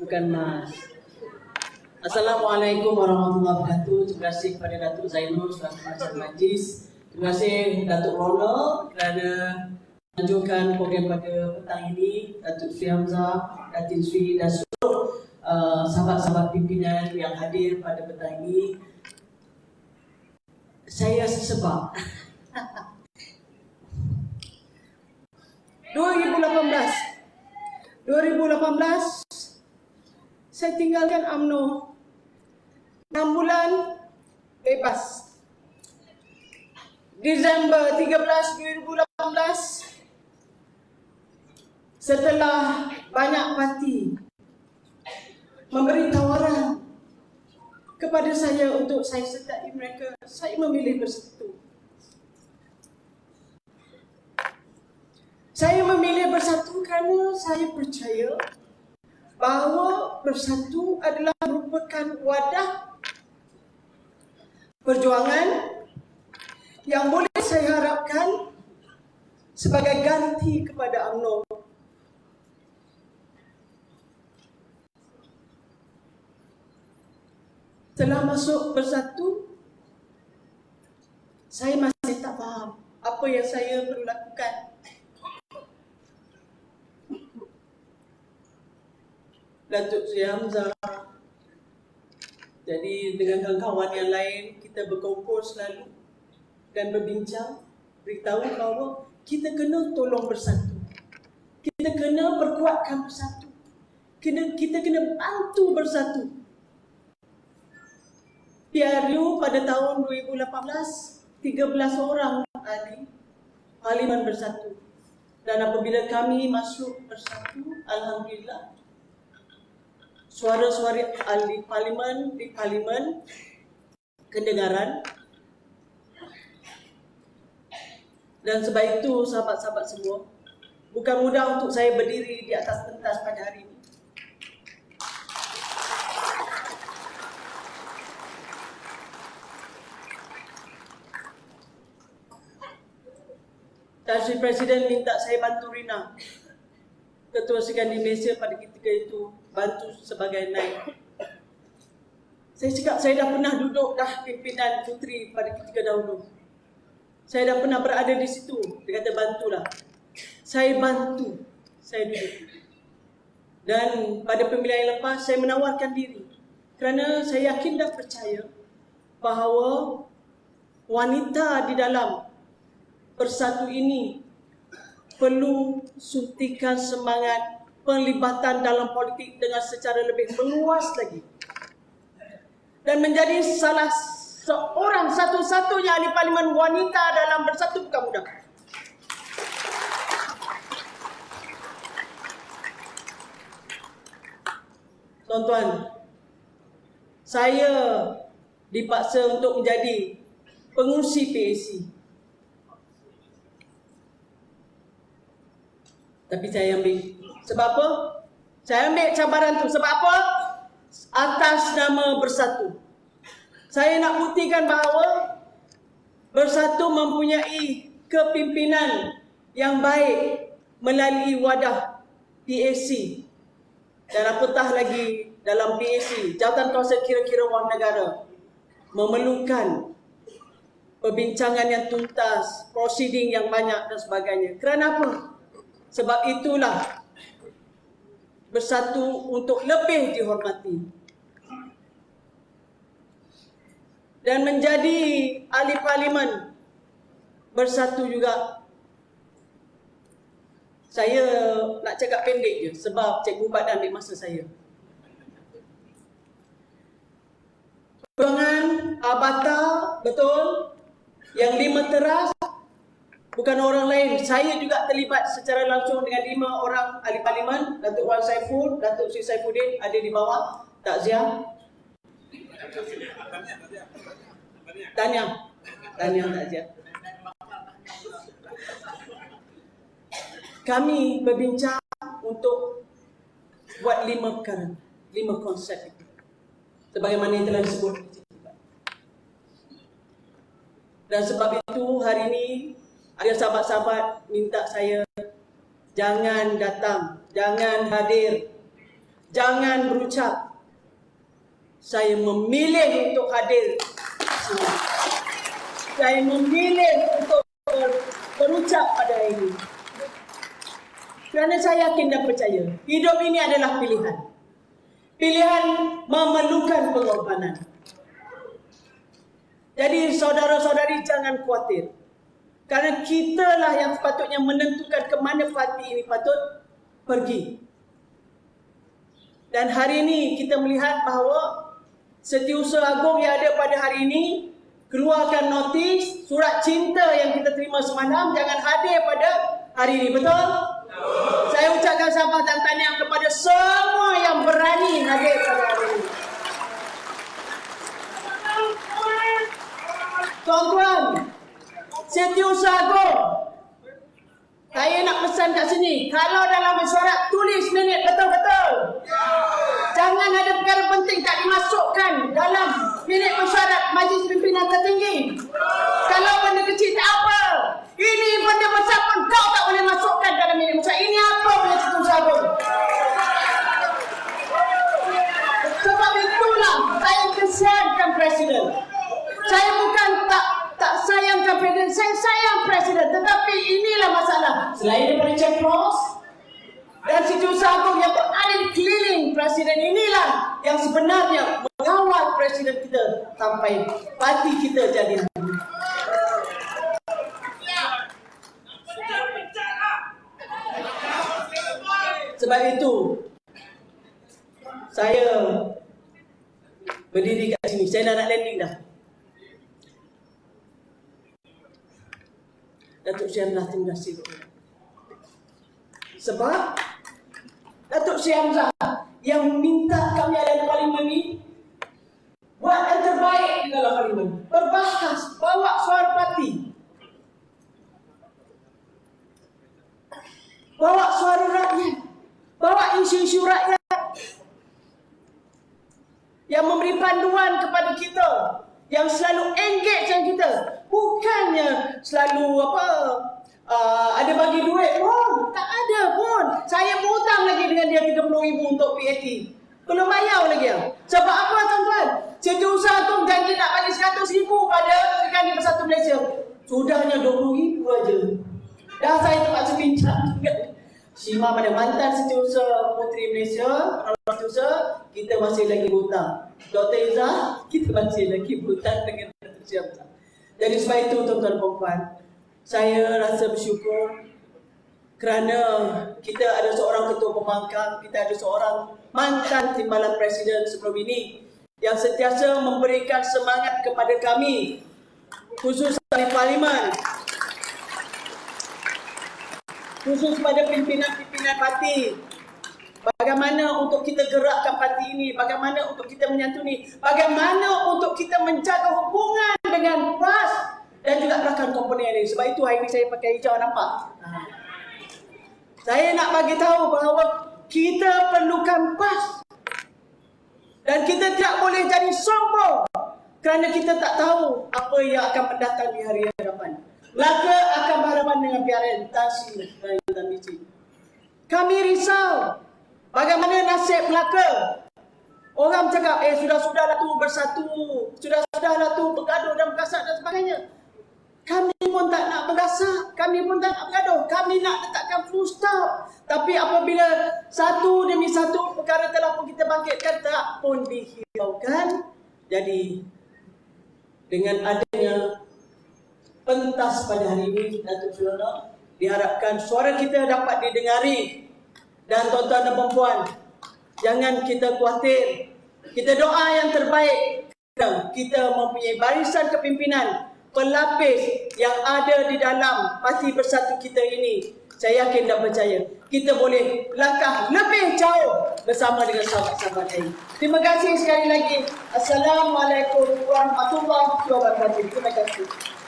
bukan Mas. Assalamualaikum warahmatullahi wabarakatuh. Terima kasih kepada Datuk Zainul selaku Macam Majlis. Terima kasih Datuk Ronald kerana menunjukkan program pada petang ini. Datuk Sri Hamzah, Datin Sri dan seluruh uh, sahabat-sahabat pimpinan yang hadir pada petang ini. Saya sesebab 2018 2018 saya tinggalkan AMNO 6 bulan bebas. Disember 13 2018 setelah banyak parti memberi tawaran kepada saya untuk saya sertai mereka saya memilih bersatu. Saya memilih bersatu kerana saya percaya bahawa bersatu adalah merupakan wadah perjuangan yang boleh saya harapkan sebagai ganti kepada UMNO. Setelah masuk bersatu, saya masih tak faham apa yang saya perlu lakukan. Datuk Sri Hamzah. Jadi dengan kawan-kawan yang lain kita berkumpul selalu dan berbincang beritahu bahawa kita kena tolong bersatu. Kita kena perkuatkan bersatu. Kena, kita kena bantu bersatu. PRU pada tahun 2018 13 orang ahli parlimen bersatu. Dan apabila kami masuk bersatu, alhamdulillah suara-suara ahli parlimen di parlimen kedengaran dan sebab itu sahabat-sahabat semua bukan mudah untuk saya berdiri di atas pentas pada hari ini. Si Presiden minta saya bantu Rina Ketua di Malaysia pada ketika itu bantu sebagai naik. Saya cakap saya dah pernah duduk dah pimpinan puteri pada ketika dahulu. Saya dah pernah berada di situ. Dia kata bantulah. Saya bantu. Saya duduk. Dan pada pemilihan yang lepas saya menawarkan diri. Kerana saya yakin dan percaya bahawa wanita di dalam persatu ini perlu suntikan semangat penglibatan dalam politik dengan secara lebih meluas lagi dan menjadi salah seorang satu-satunya ahli parlimen wanita dalam bersatu bukan mudah. Tuan-tuan, saya dipaksa untuk menjadi pengurusi PAC Tapi saya ambil. Sebab apa? Saya ambil cabaran tu. Sebab apa? Atas nama bersatu. Saya nak buktikan bahawa bersatu mempunyai kepimpinan yang baik melalui wadah PAC. Dan apatah lagi dalam PAC, Jawatan Kuasa Kira-Kira Wang Negara memerlukan perbincangan yang tuntas, proceeding yang banyak dan sebagainya. Kerana apa? Sebab itulah bersatu untuk lebih dihormati. Dan menjadi ahli parlimen bersatu juga. Saya nak cakap pendek je sebab Cikgu Ubat dah ambil masa saya. Perjuangan Abata, betul? Yang lima teras bukan orang lain. Saya juga terlibat secara langsung dengan lima orang ahli parlimen. Datuk Wan Saiful, Datuk Sri Saifuddin ada di bawah. Takziah. Tanya. Tanya takziah. Kami berbincang untuk buat lima perkara, lima konsep itu. Sebagaimana yang telah disebut. Dan sebab itu hari ini ada sahabat-sahabat minta saya jangan datang, jangan hadir. jangan berucap. Saya memilih untuk hadir. Saya memilih untuk ber- berucap pada hari ini. Kerana saya yakin dan percaya, hidup ini adalah pilihan. Pilihan memerlukan pengorbanan. Jadi saudara-saudari jangan khawatir. Kerana kitalah yang sepatutnya menentukan ke mana parti ini patut pergi. Dan hari ini kita melihat bahawa Setiausaha Agung yang ada pada hari ini keluarkan notis surat cinta yang kita terima semalam jangan hadir pada hari ini. Betul? Saya ucapkan selamat dan tahniah kepada semua yang berani hadir pada hari ini. Tuan-tuan, Setiausaha Agung, saya nak pesan kat sini, kalau dalam mesyuarat tulis minit betul-betul. Jangan ada perkara penting tak dimasukkan dalam minit mesyuarat majlis pimpinan tertinggi. Kalau benda kecil tak apa. Ini benda besar pun kau tak boleh masukkan dalam minit mesyuarat. Ini apa punya cukup sabun? Sebab itulah saya kesiankan Presiden. Saya bukan tak tak sayangkan Presiden, saya sayang Presiden. Tetapi inilah masalah. Selain daripada check cross, dan setiausaha agung yang berada di keliling Presiden inilah yang sebenarnya mengawal Presiden kita sampai parti kita jadi Sebab itu saya berdiri kat sini. Saya dah nak landing dah. Datuk lah terima kasih. Sebab Datuk Syam Hamzah yang minta kami ada di parlimen ni buat yang terbaik di dalam parlimen. Berbahas, bawa suara parti. Bawa suara rakyat. Bawa isu-isu rakyat. Yang memberi panduan kepada kita. Yang selalu engage dengan kita. Bukannya selalu apa uh, ada bagi duit pun. Tak ada pun. Saya berhutang lagi dengan dia RM30,000 untuk PAT. Belum bayar lagi. ya. Sebab apa tuan-tuan? Setiausaha tu janji nak bagi RM100,000 pada Serikandi Bersatu Malaysia. Sudahnya RM20,000 aja. Dah saya terpaksa dengan Shima pada mantan setiausaha Puteri Malaysia, setiausaha, kita masih lagi hutang. Dr. Izzah, kita masih lagi hutang dengan Dr. Syamsa. Jadi sebab itu tuan-tuan dan puan saya rasa bersyukur kerana kita ada seorang ketua pembangkang, kita ada seorang mantan timbalan presiden sebelum ini yang sentiasa memberikan semangat kepada kami khusus di parlimen khusus pada pimpinan-pimpinan parti bagaimana untuk kita gerakkan parti ini? Bagaimana untuk kita menyantuni? Bagaimana untuk kita menjaga hubungan dengan PAS dan juga rakan komponen ini sebab itu hari ini saya pakai hijau nampak? Saya nak bagi tahu bahawa kita perlukan PAS dan kita tidak boleh jadi sombong kerana kita tak tahu apa yang akan mendatang di hari hadapan. Melaka akan berhadapan dengan PRN Tansi dan Mici. Kami risau bagaimana nasib Melaka. Orang cakap, eh sudah-sudahlah tu bersatu, sudah-sudahlah tu bergaduh dan bergasak dan sebagainya. Kami pun tak nak bergasak, kami pun tak nak bergaduh. Kami nak letakkan full stop. Tapi apabila satu demi satu perkara telah pun kita bangkitkan, tak pun dihiraukan. Jadi, dengan adanya pentas pada hari ini, Datuk Fiona, diharapkan suara kita dapat didengari. Dan tuan-tuan dan perempuan, jangan kita khawatir. Kita doa yang terbaik. Kita mempunyai barisan kepimpinan pelapis yang ada di dalam parti bersatu kita ini saya yakin dan percaya kita boleh langkah lebih jauh bersama dengan sahabat-sahabat lain. Terima kasih sekali lagi. Assalamualaikum warahmatullahi wabarakatuh. Terima kasih.